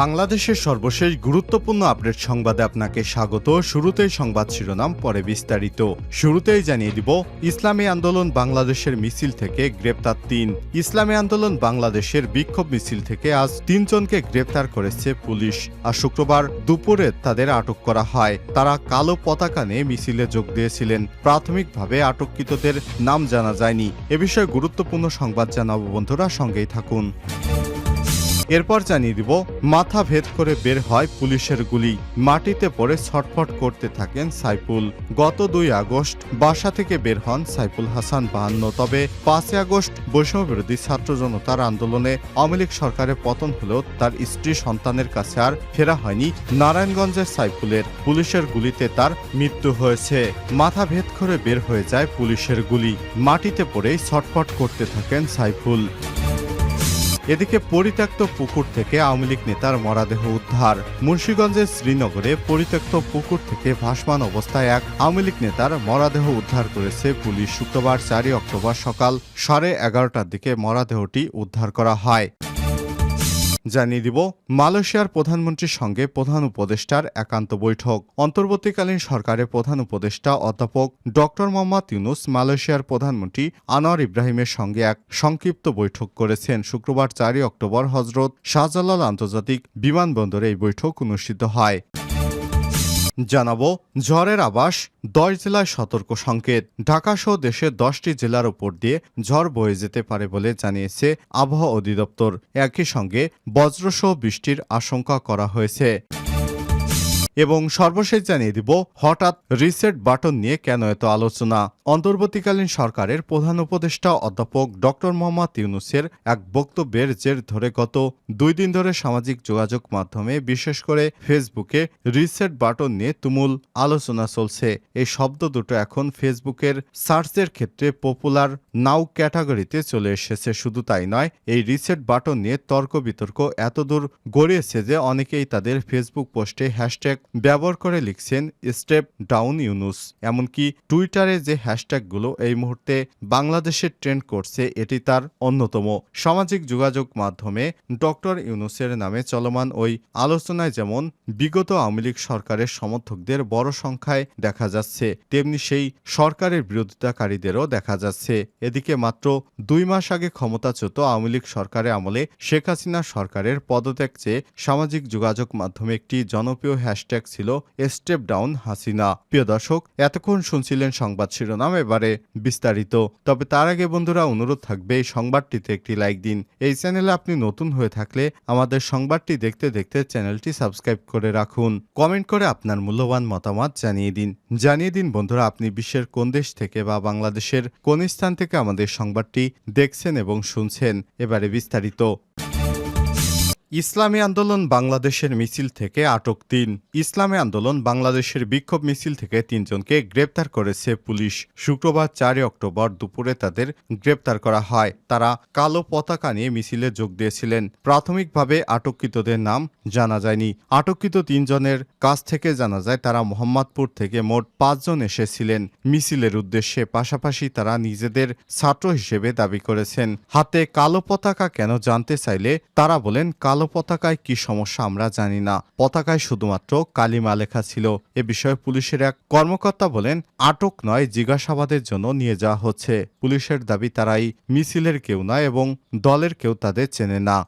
বাংলাদেশের সর্বশেষ গুরুত্বপূর্ণ আপডেট সংবাদে আপনাকে স্বাগত। শুরুতেই সংবাদ শিরোনাম, পরে বিস্তারিত। শুরুতেই জানিয়ে দিব, ইসলামী আন্দোলন বাংলাদেশের মিছিল থেকে গ্রেপ্তার তিন। ইসলামী আন্দোলন বাংলাদেশের বিক্ষোভ মিছিল থেকে আজ তিনজনকে গ্রেপ্তার করেছে পুলিশ। আর শুক্রবার দুপুরে তাদের আটক করা হয়। তারা কালো পতাকা নিয়ে মিছিলে যোগ দিয়েছিলেন। প্রাথমিকভাবে আটককৃতদের নাম জানা যায়নি। এ বিষয়ে গুরুত্বপূর্ণ সংবাদ জানাব বন্ধুরা, সঙ্গেই থাকুন। এরপর জানিয়ে দিব, মাথা ভেদ করে বের হয় পুলিশের গুলি। মাটিতে পড়ে ছটফট করতে থাকেন সাইফুল। গত দুই আগস্ট বাসা থেকে বের হন সাইফুল হাসান বাহান্ন। তবে পাঁচই আগস্ট বৈষম্য বিরোধী ছাত্র জনতার আন্দোলনে আওয়ামী লীগ সরকারের পতন হলেও তার স্ত্রী সন্তানের কাছে আর ফেরা হয়নি। নারায়ণগঞ্জের সাইফুলের পুলিশের গুলিতে তার মৃত্যু হয়েছে। মাথা ভেদ করে বের হয়ে যায় পুলিশের গুলি। মাটিতে পড়েই ছটফট করতে থাকেন সাইফুল। এদিকে পরিত্যক্ত পুকুর থেকে আওয়ামী লীগ নেতার মরাদেহ উদ্ধার। মুন্সীগঞ্জের শ্রীনগরে পরিত্যক্ত পুকুর থেকে ভাসমান অবস্থায় এক আওয়ামী লীগ নেতার মরাদেহ উদ্ধার করেছে পুলিশ। শুক্রবার চারই অক্টোবর সকাল সাড়ে এগারোটার দিকে মরাদেহটি উদ্ধার করা হয়। জানিয়ে দিব, মালয়েশিয়ার প্রধানমন্ত্রীর সঙ্গে প্রধান উপদেষ্টার একান্ত বৈঠক। অন্তর্বর্তীকালীন সরকারের প্রধান উপদেষ্টা অধ্যাপক ড মোহাম্মদ ইউনুস মালয়েশিয়ার প্রধানমন্ত্রী আনোয়ার ইব্রাহিমের সঙ্গে এক সংক্ষিপ্ত বৈঠক করেছেন। শুক্রবার চারই অক্টোবর হজরত শাহজালাল আন্তর্জাতিক বিমানবন্দরে এই বৈঠক অনুষ্ঠিত হয়। জানাব ঝড়ের আবাস দশ জেলায় সতর্ক সংকেত। ঢাকা সহ দেশের দশটি জেলার উপর দিয়ে ঝড় বয়ে যেতে পারে বলে জানিয়েছে আবহাওয়া অধিদপ্তর। একই সঙ্গে বজ্রসহ বৃষ্টির আশঙ্কা করা হয়েছে। এবং সর্বশেষ জানিয়ে দিব, হঠাৎ রিসেট বাটন নিয়ে কেন এত আলোচনা? অন্তর্বর্তীকালীন সরকারের প্রধান উপদেষ্টা অধ্যাপক ডক্টর মোহাম্মদ ইউনুসের এক বক্তব্যের জের ধরে গত দুই দিন ধরে সামাজিক যোগাযোগ মাধ্যমে, বিশেষ করে ফেসবুকে, রিসেট বাটন নিয়ে তুমুল আলোচনা চলছে। এই শব্দ দুটো এখন ফেসবুকের সার্চের ক্ষেত্রে পপুলার নাও ক্যাটাগরিতে চলে এসেছে। শুধু তাই নয়, এই রিসেট বাটন নিয়ে তর্ক বিতর্ক এতদূর গড়িয়েছে যে অনেকেই তাদের ফেসবুক পোস্টে হ্যাশট্যাগ ব্যবহার করে লিখছেন স্টেপ ডাউন ইউনুস, এমনকি টুইটারে যে হ্যাশট্যাগুলো এই মুহূর্তে বাংলাদেশে ট্রেন্ড করছে, এটি তার অন্যতম সামাজিক যোগাযোগ মাধ্যমে ডক্টর ইউনুসের নামে চলমান ওই আলোচনায় যেমন বিগত আওয়ামী লীগ সরকারের সমর্থকদের বড় সংখ্যায় দেখা যাচ্ছে, তেমনি সেই সরকারের বিরোধিতাকারীদেরও দেখা যাচ্ছে। এদিকে মাত্র দুই মাস আগে ক্ষমতাচ্যুত আওয়ামী লীগ সরকারের আমলে শেখ হাসিনা সরকারের পদত্যাগ চেয়ে সামাজিক যোগাযোগ মাধ্যমে একটি জনপ্রিয় হ্যাশট্যাগ ছিল স্টেপ ডাউন হাসিনা। প্রিয় দর্শক, এতক্ষণ শুনছিলেন সংবাদ শিরোনাম, এবারে বিস্তারিত। তবে তার আগে বন্ধুরা, অনুরোধ থাকবে এই সংবাদটিতে একটি লাইক দিন। এই চ্যানেলে আপনি নতুন হয়ে থাকলে আমাদের সংবাদটি দেখতে দেখতে চ্যানেলটি সাবস্ক্রাইব করে রাখুন। কমেন্ট করে আপনার মূল্যবান মতামত জানিয়ে দিন। জানিয়ে দিন বন্ধুরা, আপনি বিশ্বের কোন দেশ থেকে বা বাংলাদেশের কোন স্থান থেকে আমাদের সংবাদটি দেখছেন এবং শুনছেন। এবারে বিস্তারিত। ইসলামী আন্দোলন বাংলাদেশের মিছিল থেকে আটক তিন। ইসলামী আন্দোলন বাংলাদেশের বিক্ষোভ মিছিল থেকে তিনজনকে গ্রেপ্তার করেছে পুলিশ। শুক্রবার চারই অক্টোবর দুপুরে তাদের গ্রেপ্তার করা হয়। তারা কালো পতাকা নিয়ে মিছিলে যোগ দিয়েছিলেন। প্রাথমিকভাবে আটককৃতদের নাম জানা যায়নি। আটককৃত তিনজনের কাছ থেকে জানা যায়, তারা মোহাম্মদপুর থেকে মোট পাঁচজন এসেছিলেন। মিছিলের উদ্দেশ্যে পাশাপাশি তারা নিজেদের ছাত্র হিসেবে দাবি করেছেন। হাতে কালো পতাকা কেন জানতে চাইলে তারা বলেন, কালো পতাকায় কি সমস্যা আমরা জানি না। পতাকায় শুধুমাত্র কালিমা লেখা ছিল। এ বিষয়ে পুলিশের এক কর্মকর্তা বলেন, আটক নয়, জিজ্ঞাসাবাদের জন্য নিয়ে যাওয়া হচ্ছে। পুলিশের দাবি তারাই মিছিলের কেউ না এবং দলের কেউ তাদের চেনে না।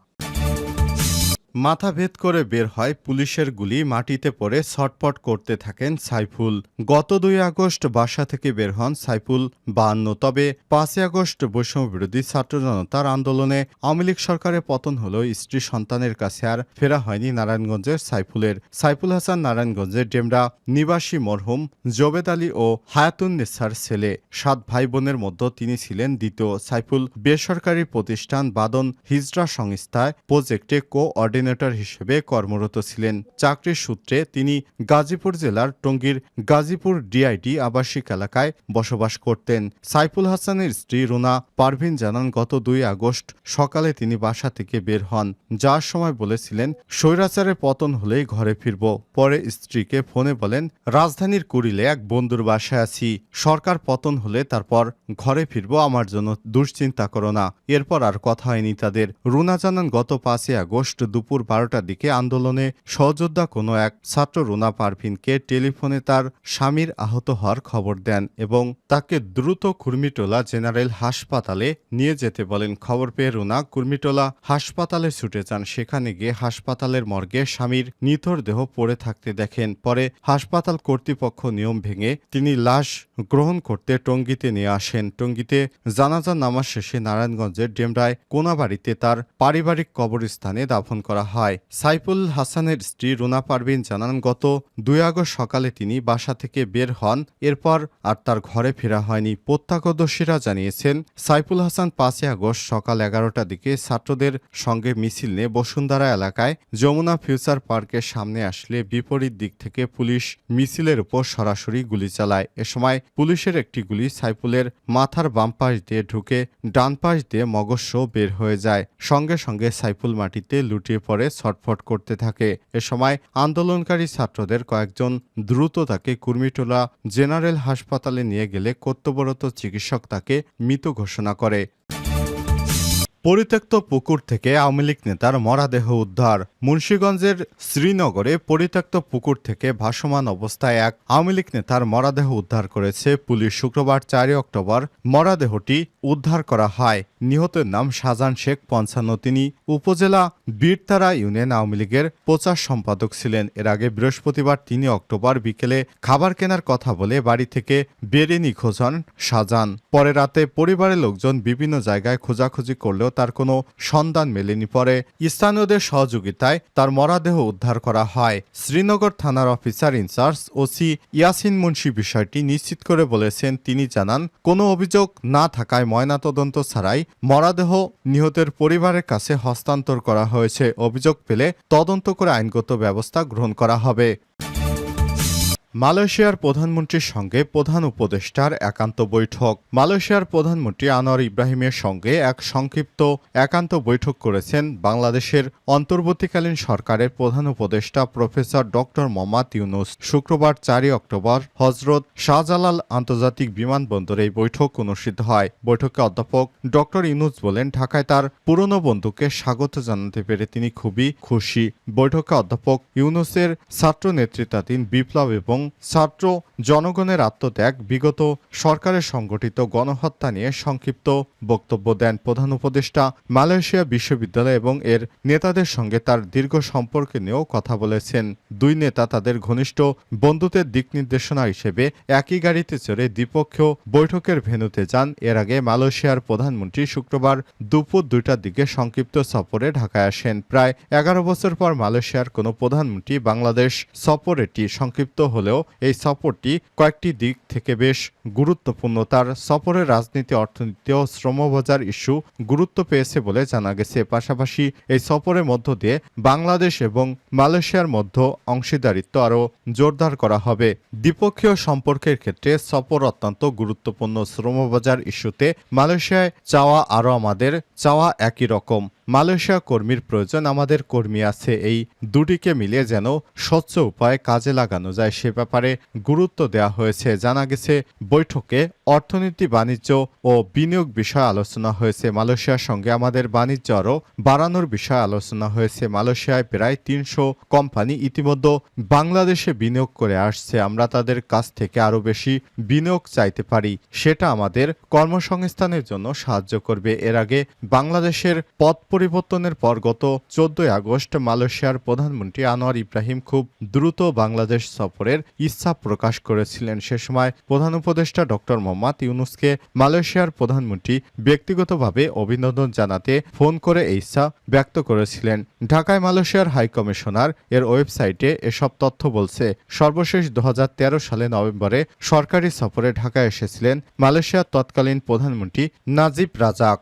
মাথা ভেদ করে বের হয় পুলিশের গুলি, মাটিতে পড়ে ছটপট করতে থাকেন সাইফুল। গত দুই আগস্ট বাসা থেকে বের হন সাইফুল বাহান্ন তবে পাঁচই আগস্ট বৈষম্য বিরোধী ছাত্র জনতার আন্দোলনে আওয়ামী লীগ সরকারের পতন হলেও স্ত্রী সন্তানের কাছে আর ফেরা হয়নি নারায়ণগঞ্জের সাইফুলের। সাইফুল হাসান নারায়ণগঞ্জের ডেমরা, নিবাসী মরহুম জোবেদ আলী ও হায়াতুন নেসার ছেলে। সাত ভাই বোনের মধ্যে তিনি ছিলেন দ্বিতীয়। সাইফুল বেসরকারি প্রতিষ্ঠান বাদন হিজরা সংস্থায় প্রজেক্টে কো অর্ডিনেটর হিসেবে কর্মরত ছিলেন। চাকরির সূত্রে তিনি গাজীপুর জেলার টঙ্গীর গাজীপুর ডিআইটি আবাসিক এলাকায় বসবাস করতেন। সাইফুল হাসানের স্ত্রী রুনা পারভিন জানান, গত দুই আগস্ট সকালে তিনি বাসা থেকে বের হন। যার সময় বলেছিলেন, স্বৈরাচারের পতন হলেই ঘরে ফিরব। পরে স্ত্রীকে ফোনে বলেন, রাজধানীর কুড়িলে এক বন্ধুর বাসায় আছি। সরকার পতন হলে তারপর ঘরে ফিরব, আমার জন্য দুশ্চিন্তা করো না। এরপর আর কথা হয়নি তাদের। রুনা জানান, গত পাঁচই আগস্ট দুপুর দুপুর বারোটার দিকে আন্দোলনে সহযোদ্ধা কোনো এক ছাত্র রুনা পারভিনকে টেলিফোনে তার স্বামীর আহত হওয়ার খবর দেন এবং তাকে দ্রুত কুর্মিটোলা জেনারেল হাসপাতালে নিয়ে যেতে বলেন। খবর পেয়ে রুনা কুর্মিটোলা হাসপাতালে ছুটে যান। সেখানে গিয়ে হাসপাতালের মর্গে স্বামীর নিথর দেহ পড়ে থাকতে দেখেন। পরে হাসপাতাল কর্তৃপক্ষ নিয়ম ভেঙে তিনি লাশ গ্রহণ করতে টঙ্গীতে নিয়ে আসেন। টঙ্গীতে জানাজা নামাজ শেষে নারায়ণগঞ্জের ডেমরায় কোনাবাড়িতে তার পারিবারিক কবরস্থানে দাফন করা হয়। সাইফুল হাসানের স্ত্রী রুনা পারভিন জানান, গত দুই আগস্ট সকালে তিনি বাসা থেকে বের হন। এরপর আর তার ঘরে ফেরা হয়নি। প্রত্যক্ষদর্শীরা জানিয়েছেন, সাইফুল হাসান পাঁচই আগস্ট সকাল এগারোটার দিকে ছাত্রদের সঙ্গে মিছিল নিয়ে বসুন্ধরা এলাকায় যমুনা ফিউচার পার্কের সামনে আসলে বিপরীত দিক থেকে পুলিশ মিছিলের উপর সরাসরি গুলি চালায়। এ সময় পুলিশের একটি গুলি সাইফুলের মাথার বাম পাশ দিয়ে ঢুকে ডান পাশ দিয়ে মগস্য বের হয়ে যায়। সঙ্গে সঙ্গে সাইফুল মাটিতে লুটিয়ে পড়ে ছটফট করতে থাকে। এ সময় আন্দোলনকারী ছাত্রদের কয়েকজন দ্রুত তাকে কুর্মিটোলা জেনারেল হাসপাতালে নিয়ে গেলে কর্তব্যরত চিকিৎসক তাকে মৃত ঘোষণা করে। পরিত্যক্ত পুকুর থেকে আওয়ামী লীগ নেতার মরাদেহ উদ্ধার। মুন্সীগঞ্জের শ্রীনগরে পরিত্যক্ত পুকুর থেকে ভাসমান অবস্থায় এক আওয়ামী লীগ নেতার মরাদেহ উদ্ধার করেছে পুলিশ। শুক্রবার চারই অক্টোবর মরাদেহটি উদ্ধার করা হয়। নিহতের নাম শাহজান শেখ পঞ্চান্ন। তিনি উপজেলা বীরতারা ইউনিয়ন আওয়ামী লীগের প্রচার সম্পাদক ছিলেন। এর আগে বৃহস্পতিবার তিনই অক্টোবর বিকেলে খাবার কেনার কথা বলে বাড়ি থেকে বেরিয়ে নিখোঁজ হন শাহজান পরে রাতে পরিবারের লোকজন বিভিন্ন জায়গায় খোঁজাখুঁজি করলেও তার কোনো সন্ধান মেলেনি পরে স্থানীয়দের সহযোগিতায় তার মরাদেহ উদ্ধার করা হয়। শ্রীনগর থানার officer in charge OC Yasin Munshi বিষয়টি নিশ্চিত করে বলেছেন, তিনি জানান, কোনো অভিযোগ না থাকায় ময়নাতদন্ত ছাড়াই মরাদেহ নিহতের পরিবারের কাছে হস্তান্তর করা হয়েছে। অভিযোগ পেলে তদন্ত করে আইনগত ব্যবস্থা গ্রহণ করা হবে। মালয়েশিয়ার প্রধানমন্ত্রীর সঙ্গে প্রধান উপদেষ্টার একান্ত বৈঠক। মালয়েশিয়ার প্রধানমন্ত্রী আনোয়ার ইব্রাহিমের সঙ্গে এক সংক্ষিপ্ত একান্ত বৈঠক করেছেন বাংলাদেশের অন্তর্বর্তীকালীন সরকারের প্রধান উপদেষ্টা প্রফেসর ডক্টর মোহাম্মদ ইউনুস। শুক্রবার চারই অক্টোবর হজরত শাহজালাল আন্তর্জাতিক বিমানবন্দরে এই বৈঠক অনুষ্ঠিত হয়। বৈঠকে অধ্যাপক ডক্টর ইউনুস বলেন, ঢাকায় তার পুরনো বন্ধুকে স্বাগত জানাতে পেরে তিনি খুবই খুশি। বৈঠকে অধ্যাপক ইউনুসের ছাত্র নেতৃত্বাধীন বিপ্লব এবং ছাত্র জনগণের আত্মত্যাগ বিগত সরকারের সংগঠিত গণহত্যা নিয়ে সংক্ষিপ্ত বক্তব্য দেন প্রধান উপদেষ্টা মালয়েশিয়া বিশ্ববিদ্যালয় এবং এর নেতাদের সঙ্গে তার দীর্ঘ সম্পর্কে নিয়েও কথা বলেছেন। দুই নেতা তাদের ঘনিষ্ঠ বন্ধুত্বের দিক নির্দেশনা হিসেবে একই গাড়িতে চড়ে দ্বিপক্ষীয় বৈঠকের ভেন্যুতে যান। এর আগে মালয়েশিয়ার প্রধানমন্ত্রী শুক্রবার দুপুর দুইটার দিকে সংক্ষিপ্ত সফরে ঢাকায় আসেন। প্রায় এগারো বছর পর মালয়েশিয়ার কোনো প্রধানমন্ত্রী বাংলাদেশ সফরেটি সংক্ষিপ্ত হলেও এই সফরটি কয়েকটি দিক থেকে বেশ গুরুত্বপূর্ণ। তার সফরের রাজনীতি, অর্থনীতি ও শ্রমবাজার ইস্যু গুরুত্ব পেয়েছে বলে জানা গেছে। পাশাপাশি এই সফরের মধ্য দিয়ে বাংলাদেশ এবং মালয়েশিয়ার মধ্যে অংশীদারিত্ব আরও জোরদার করা হবে। দ্বিপক্ষীয় সম্পর্কের ক্ষেত্রে সফর অত্যন্ত গুরুত্বপূর্ণ। শ্রমবাজার ইস্যুতে মালয়েশিয়ায় চাওয়া আরও আমাদের চাওয়া একই রকম। মালয়েশিয়া কর্মীর প্রয়োজন, আমাদের কর্মী আছে। এই দুটিকে মিলিয়ে যেন স্বচ্ছ উপায়ে কাজে লাগানো যায়, সে ব্যাপারে গুরুত্ব দেওয়া হয়েছে। জানা গেছে, বৈঠকে অর্থনীতি, বাণিজ্য ও বিনিয়োগ বিষয়ে আলোচনা হয়েছে। মালয়েশিয়ার সঙ্গে আমাদের বাণিজ্য আরও বাড়ানোর বিষয়ে আলোচনা হয়েছে। মালয়েশিয়ায় প্রায় তিনশো কোম্পানি ইতিমধ্যে বাংলাদেশে বিনিয়োগ করে আসছে। আমরা তাদের কাছ থেকে আরও বেশি বিনিয়োগ চাইতে পারি। সেটা আমাদের কর্মসংস্থানের জন্য সাহায্য করবে। এর আগে বাংলাদেশের পথ পরিবর্তনের পর গত চোদ্দই আগস্ট মালয়েশিয়ার প্রধানমন্ত্রী আনোয়ার ইব্রাহিম খুব দ্রুত বাংলাদেশ সফরের ইচ্ছা প্রকাশ করেছিলেন। সে সময় প্রধান উপদেষ্টা ডক্টর মোহাম্মদ ইউনুসকে মালয়েশিয়ার প্রধানমন্ত্রী ব্যক্তিগতভাবে অভিনন্দন জানাতে ফোন করে এই ইচ্ছা ব্যক্ত করেছিলেন। ঢাকায় মালয়েশিয়ার হাইকমিশনার এর ওয়েবসাইটে এসব তথ্য বলছে, সর্বশেষ দু হাজার তেরো সালে নভেম্বরে সরকারি সফরে ঢাকায় এসেছিলেন মালয়েশিয়ার তৎকালীন প্রধানমন্ত্রী নাজিব রাজাক।